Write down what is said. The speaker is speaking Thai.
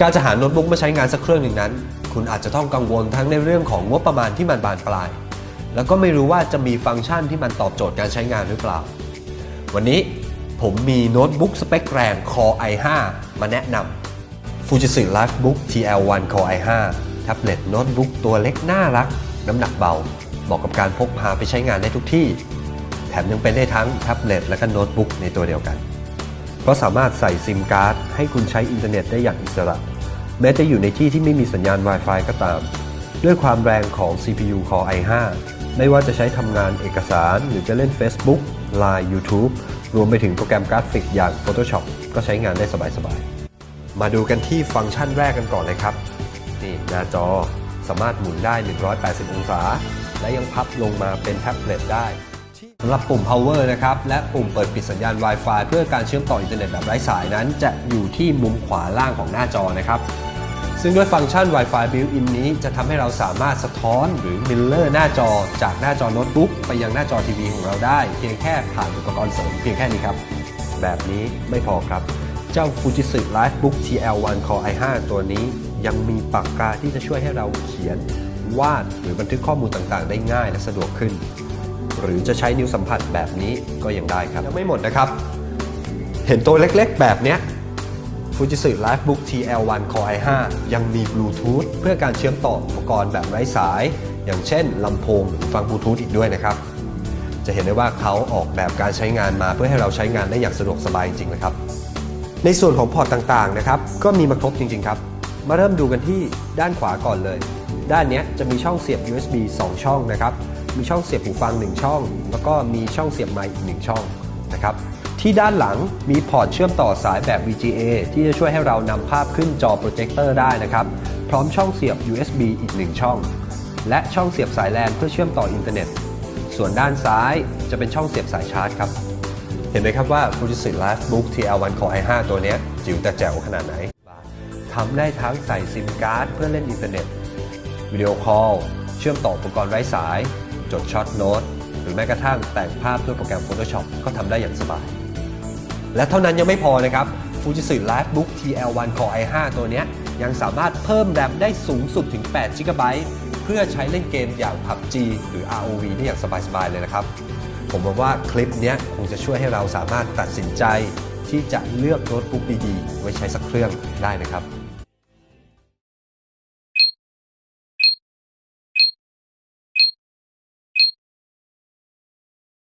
การจะหาโน้ตบุ๊กมาใช้งานสักเครื่องหนึ่งนั้น คุณอาจจะต้องกังวลทั้งในเรื่องของงบประมาณที่มันบานปลาย แล้วก็ไม่รู้ว่าจะมีฟังก์ชันที่มันตอบโจทย์การใช้งานหรือเปล่า วันนี้ผมมีโน้ตบุ๊กสเปคแรง Core i5 มาแนะนำ Fujitsu Livebook TL1 Core i5 แท็บเล็ตโน้ตบุ๊กตัวเล็กน่ารัก น้ำหนักเบา เหมาะกับการพกพาไปใช้งานได้ทุกที่ แถมยังเป็นได้ทั้งแท็บเล็ตและก็โน้ตบุ๊กในตัวเดียวกัน เพราะสามารถใส่ซิมการ์ดให้คุณใช้อินเทอร์เน็ตได้อย่างอิสระ แม้จะอยู่ในที่ที่ไม่มีสัญญาณ Wi-Fi ก็ตาม ด้วยความแรงของ CPU Core i5 ไม่ว่าจะใช้ทำงานเอกสารหรือจะเล่น Facebook Line YouTube รวมไปถึงโปรแกรมกราฟิกอย่าง Photoshop ก็ใช้งานได้สบายๆ มาดูกันที่ฟังก์ชันแรกกันก่อนเลยครับ นี่หน้าจอสามารถหมุนได้ 180 องศา และยังพับลงมาเป็นแท็บเล็ตได้ สำหรับปุ่ม power นะครับ และปุ่มเปิดปิดสัญญาณ Wi-Fi เพื่อการเชื่อมต่ออินเทอร์เน็ตแบบไร้สายนั้น จะอยู่ที่มุมขวาล่างของหน้าจอนะครับ ซึ่งด้วยฟังก์ชัน Wi-Fi built-in นี้จะทำให้เราสามารถสะท้อนหรือมิลเลอร์หน้าจอจากหน้าจอโน้ตบุ๊กไปยังหน้าจอทีวีของเราได้ เพียงแค่ผ่านอุปกรณ์เสริมเพียงแค่นี้ครับ แบบนี้ไม่พอครับ เจ้า Fujitsu Livebook TL1 Core i5 ตัวนี้ยังมีปากกาที่จะช่วยให้เราเขียนวาดหรือบันทึกข้อมูลต่างๆ ได้ง่ายและสะดวกขึ้น หรือจะใช้นิ้วสัมผัสแบบนี้ก็ยังได้ครับยังไม่หมดนะครับ เห็นตัวเล็กๆแบบเนี้ย Fujitsu Livebook TL1 Core i5 ยังมีบลูทูธเพื่อการเชื่อมต่ออุปกรณ์แบบไร้สาย อย่างเช่นลำโพงหรือฟังบลูทูธอีกด้วยนะครับ จะเห็นได้ว่าเขาออกแบบการใช้งานมาเพื่อให้เราใช้งานได้อย่างสะดวกสบายจริงๆนะครับ ในส่วนของพอร์ตต่างๆนะครับ ก็มีมาครบจริง ๆ ครับ มาเริ่มดูกันที่ด้านขวาก่อนเลย ด้านนี้จะมีช่องเสียบ USB 2 ช่องนะครับ มีช่องเสียบหูฟัง 1 ช่อง แล้วก็มีช่องเสียบไมค์อีก 1 ช่องนะครับที่ด้านหลังมีพอร์ตเชื่อมต่อสายแบบ VGA ที่จะช่วยให้เรานำภาพขึ้นจอโปรเจคเตอร์ได้นะครับพร้อมช่องเสียบ USB อีก 1 ช่อง และช่องเสียบสายแลนเพื่อเชื่อมต่ออินเทอร์เน็ต ส่วนด้านซ้ายจะเป็นช่องเสียบสายชาร์จครับ เห็นไหมครับว่า Fujitsu Livebook TL1 Core i5 ตัวนี้จิ๋วแต่แจ๋วขนาดไหนทำได้ทั้งใส่ซิมการ์ดเพื่อเล่นอินเทอร์เน็ตวิดีโอคอลเชื่อมต่ออุปกรณ์ไร้สาย จดช็อตโน้ตหรือแม้กระทั่งแต่งภาพด้วยโปรแกรม Photoshop ก็ทำได้อย่างสบาย และเท่านั้นยังไม่พอนะครับ Fujitsu Livebook TL1 Core i5 ตัวนี้ยังสามารถเพิ่มแรมได้สูงสุดถึง8 GB เพื่อใช้เล่นเกมอย่าง PUBG หรือ ROV ได้อย่างสบาย ๆ เลยนะครับ ผมหวังว่าคลิปนี้คงจะช่วยให้เราสามารถตัดสินใจที่จะเลือกโน้ตบุ๊กดี ๆ ไว้ใช้สักเครื่องได้นะครับ